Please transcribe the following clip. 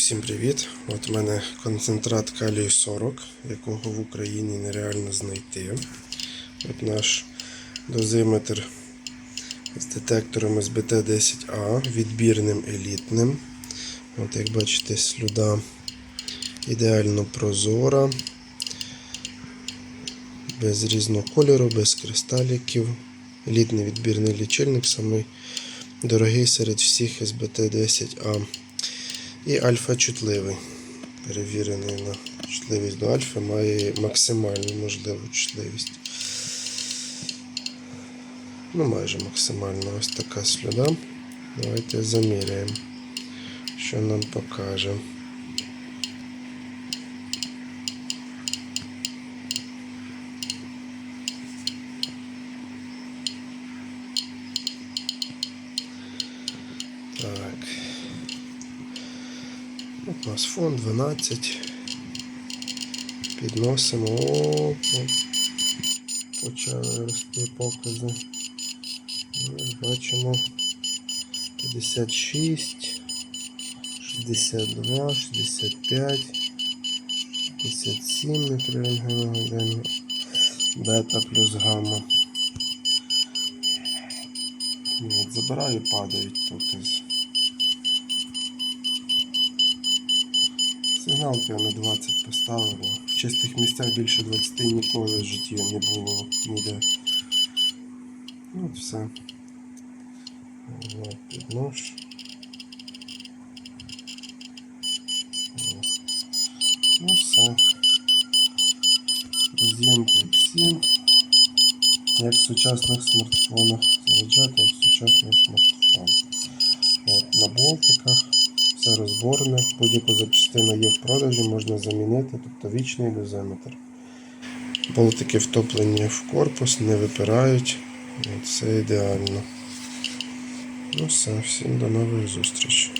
Всім привіт! От у мене концентрат калію 40, якого в Україні нереально знайти. От наш дозиметр з детектором СБТ-10А, відбірним елітним. От як бачите, слюда ідеально прозора, без різного кольору, без кристаліків. Елітний відбірний лічильник, самий дорогий серед всіх СБТ-10А. І альфа чутливий. Перевірений на чутливість до альфа, має максимальну можливу чутливість. Ну, майже максимально ось така слюда. Давайте заміряємо, що нам покаже. Так. От у нас фон 12. Підносимо. О, почали рости покази. Ось Бачимо 56, 62, 65, 57 мікрорентгена години. Бета плюс гамма. От, забираю, падають покази. Сигналки я на 20 поставив. бо В чистих місцях більше 20 ніколи в житті не було ніде. Ну, От все. От, підношу. О. Ну все. Роз'єм Type-C. Як в сучасних смартфонах. Заряджати як в сучасних смартфонах. От, на болтиках. Все розборне, будь-яку запчастину є в продажі, можна замінити, тобто вічний дозиметр. Болтики втоплені в корпус, не випирають. Все ідеально. Ну все, всім до нових зустрічей.